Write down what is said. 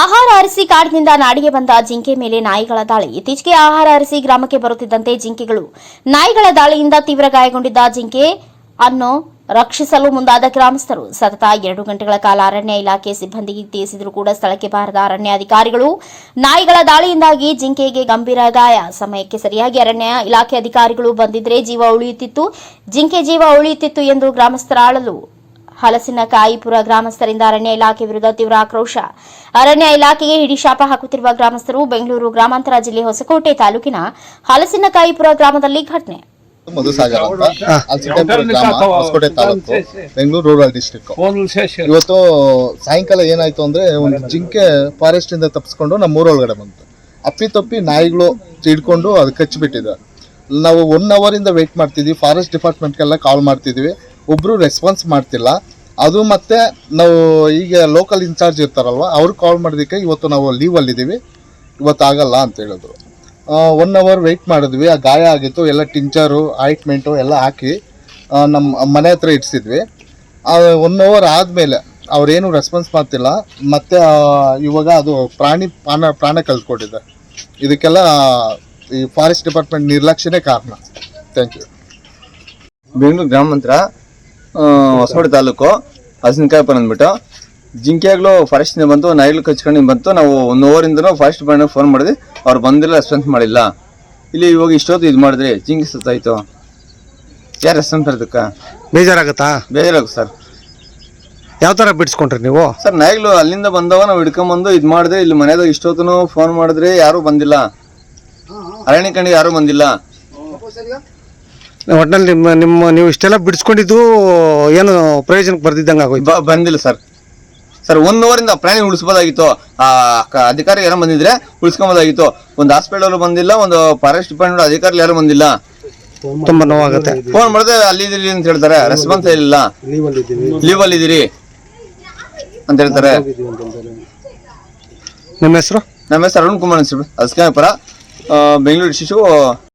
ಆಹಾರ ಅರಸಿ ಕಾಡಿನಿಂದ ನಾಡಿಗೆ ಬಂದ ಜಿಂಕೆ ಮೇಲೆ ನಾಯಿಗಳ ದಾಳಿ. ಇತ್ತೀಚೆಗೆ ಆಹಾರ ಅರಸಿ ಗ್ರಾಮಕ್ಕೆ ಬರುತ್ತಿದ್ದಂತೆ ಜಿಂಕೆಗಳು. ನಾಯಿಗಳ ದಾಳಿಯಿಂದ ತೀವ್ರ ಗಾಯಗೊಂಡಿದ್ದ ಜಿಂಕೆ ಅನ್ನು ರಕ್ಷಿಸಲು ಮುಂದಾದ ಗ್ರಾಮಸ್ಥರು. ಸತತ ಎರಡು ಗಂಟೆಗಳ ಕಾಲ ಅರಣ್ಯ ಇಲಾಖೆ ಸಿಬ್ಬಂದಿಗೆ ತಿಳಿಸಿದರೂ ಕೂಡ ಸ್ಥಳಕ್ಕೆ ಬಾರದ ಅರಣ್ಯ ಅಧಿಕಾರಿಗಳು ನಾಯಿಗಳ ದಾಳಿಯಿಂದಾಗಿ ಜಿಂಕೆಗೆ ಗಂಭೀರ ಗಾಯ. ಸಮಯಕ್ಕೆ ಸರಿಯಾಗಿ ಅರಣ್ಯ ಇಲಾಖೆ ಅಧಿಕಾರಿಗಳು ಬಂದಿದ್ರೆ ಜೀವ ಉಳಿಯುತ್ತಿತ್ತು. ಜಿಂಕೆ ಜೀವ ಉಳಿಯುತ್ತಿತ್ತು ಎಂದು ಗ್ರಾಮಸ್ಥರ ಆಳಲು ಹಲಸಿನಕಾಯಿಪುರ ಗ್ರಾಮಸ್ಥರಿಂದ ಅರಣ್ಯ ಇಲಾಖೆ ವಿರುದ್ಧ ತೀವ್ರ ಆಕ್ರೋಶ. ಅರಣ್ಯ ಇಲಾಖೆಗೆ ಹಿಡಿಶಾಪ ಹಾಕುತ್ತಿರುವ ಗ್ರಾಮಸ್ಥರು ಬೆಂಗಳೂರು ಗ್ರಾಮಾಂತರ ಜಿಲ್ಲೆ ಹೊಸಕೋಟೆ ತಾಲೂಕಿನ ಹಲಸಿನಕಾಯಿಪುರ ಗ್ರಾಮದಲ್ಲಿ ಘಟನೆ. ಮಧುಸಾಗರ್ ಅಂತ. ಅಲ್ಸಿಟೇಪುರ ಗ್ರಾಮ ಹೊಸಕೋಟೆ ತಾಲೂಕು ಬೆಂಗಳೂರು ರೂರಲ್ ಡಿಸ್ಟಿಕ್ ಇವತ್ತು ಸಾಯಂಕಾಲ ಏನಾಯ್ತು ಅಂದ್ರೆ ಒಂದು ಜಿಂಕೆ ಫಾರೆಸ್ಟ್ ಇಂದ ತಪ್ಪಿಸ್ಕೊಂಡು ನಮ್ಮ ಊರೊಳಗಡೆ ಬಂತು. ಅಪ್ಪಿ ತಪ್ಪಿ ನಾಯಿಗಳು ಹಿಡ್ಕೊಂಡು ಅದು ಕಚ್ಚಿಬಿಟ್ಟಿದೆ. ನಾವು ಒನ್ ಅವರ್ ಇಂದ ವೇಟ್ ಮಾಡ್ತಿದ್ವಿ ಫಾರೆಸ್ಟ್ ಡಿಪಾರ್ಟ್ಮೆಂಟ್ಗೆಲ್ಲ ಕಾಲ್ ಮಾಡ್ತಿದ್ವಿ. ಒಬ್ರು ರೆಸ್ಪಾನ್ಸ್ ಮಾಡ್ತಿಲ್ಲ. ಅದು ಮತ್ತೆ ನಾವು ಈಗ ಲೋಕಲ್ ಇನ್ಚಾರ್ಜ್ ಇರ್ತಾರಲ್ವ ಅವ್ರಿಗೆ ಕಾಲ್ ಮಾಡೋದಕ್ಕೆ ಇವತ್ತು ನಾವು ಲೀವಲ್ಲಿದ್ದೀವಿ ಇವತ್ತು ಆಗಲ್ಲ ಅಂತ ಹೇಳಿದ್ರು. ಒನ್ ಅವರ್ ವೆಯ್ಟ್ ಮಾಡಿದ್ವಿ. ಆ ಗಾಯ ಆಗಿತ್ತು, ಎಲ್ಲ ಟಿಂಚರು ಆಯಿಂಟ್ಮೆಂಟು ಎಲ್ಲ ಹಾಕಿ ನಮ್ಮ ಮನೆ ಹತ್ರ ಇಡಿಸಿದ್ವಿ. ಒನ್ ಅವರ್ ಆದಮೇಲೆ ಅವ್ರೇನು ರೆಸ್ಪಾನ್ಸ್ ಮಾಡ್ತಿಲ್ಲ. ಮತ್ತು ಇವಾಗ ಅದು ಪ್ರಾಣಿ, ಪ್ರಾಣ ಪ್ರಾಣ ಕಲ್ತ್ಕೊಂಡಿದೆ ಇದಕ್ಕೆಲ್ಲ, ಈ ಫಾರೆಸ್ಟ್ ಡಿಪಾರ್ಟ್ಮೆಂಟ್ ನಿರ್ಲಕ್ಷ್ಯನೇ ಕಾರಣ. ಥ್ಯಾಂಕ್ ಯು ಬೆಂಗಳೂರು ಗ್ರಾಮಾಂತರ ಹೊಸಕೋಟೆ ತಾಲೂಕು ಹಸಿನಕಾಯಿಪುರ ಅಂದ್ಬಿಟ್ಟು. ಜಿಂಕೆಗಳು ಫಾರೆಸ್ಟಿಂದ ಬಂತು ನಾಯಿಗಳು ಕಚ್ಕೊಂಡು ಬಂತು. ನಾವು ಒಂದು ಓವರ್ ಇಂದ ಫಾರೆಸ್ಟ್ ಡಿಪಾರ್ಟ್ಮೆಂಟ್ ಫೋನ್ ಮಾಡಿದ್ವಿ. ಅವ್ರು ಬಂದಿಲ್ಲ ರೆಸ್ಪಾನ್ಸ್ ಮಾಡಿಲ್ಲ. ಇಲ್ಲಿ ಇವಾಗ ಇಷ್ಟೊತ್ತು ಇದು ಮಾಡಿದ್ರಿ ಜಿಂಕೆ ಸತ್ತಾಯ್ತು. ಯಾರು ರೆಸ್ಪಾನ್ಸ್ ಅದಕ್ಕೆ ಬೇಜಾರಾಗತ್ತಾ? ಬೇಜಾರಾಗ ಸರ್. ಯಾವ ಥರ ಬಿಡಿಸ್ಕೊಂಡ್ರಿ ನೀವು? ಸರ್ ನಾಯಿಗಳು ಅಲ್ಲಿಂದ ಬಂದವ ನಾವು ಹಿಡ್ಕೊಂಬಂದು ಇದು ಮಾಡಿದ್ರೆ ಇಲ್ಲಿ ಮನೆಯಾಗ ಇಷ್ಟೊತ್ತು ಫೋನ್ ಮಾಡಿದ್ರೆ ಯಾರೂ ಬಂದಿಲ್ಲ. ಅರಣ್ಯ ಕಣ್ಣಿಗೆ ಯಾರೂ ಬಂದಿಲ್ಲ. ಒಟ್ನಲ್ಲಿ ನಿಮ್ಮ ನಿಮ್ಮ ನೀವು ಇಷ್ಟೆಲ್ಲ ಬಿಡಿಸ್ಕೊಂಡಿದ್ದು ಏನು ಪ್ರಯೋಜನಕ್ಕೆ ಬರ್ದಿದ್ದಂಗೆ ಆಗೋಯ್ತು? ಬ- ಬಂದಿಲ್ಲ ಸರ್. ಸರ್ ಒಂದು ಅವರಿಂದ ಪ್ರಾಣಿ ಉಳಿಸ್ಬೋದಾಗಿತ್ತು. ಆ ಕ- ಅಧಿಕಾರಿ ಯಾರೋ ಬಂದಿದ್ರೆ ಉಳಿಸ್ಕೊಬೋದಾಗಿತ್ತು. ಒಂದು ಹಾಸ್ಪಿಟಲ್ ಬಂದಿಲ್ಲ ಒಂದು ಫಾರೆಸ್ಟ್ ಡಿಪಾರ್ಟ್ಮೆಂಟ್ ಅಧಿಕಾರಿ ಯಾರು ಬಂದಿಲ್ಲ. ತುಂಬಾ ನೋವಾಗುತ್ತೆ. ಫೋನ್ ಮಾಡಿದ್ರೆ ಅಲ್ಲಿ ಇದೀರಿ ಅಂತ ಹೇಳ್ತಾರೆ. ರೆಸ್ಪಾನ್ಸ್ ಇಲ್ಲ ಲೀವ್ ಅಲ್ಲಿ ಇದೀರಿ ಅಂತ ಹೇಳ್ತಾರೆ. ನಮ್ಮ ಹೆಸರು? ನಮ್ಮ ಹೆಸರು ಅರುಣ್ ಕುಮಾರ್ ಅನ್ಸಿ ಅಸ್ಕಾಪುರ ಬೆಂಗಳೂರು ಶಿಶು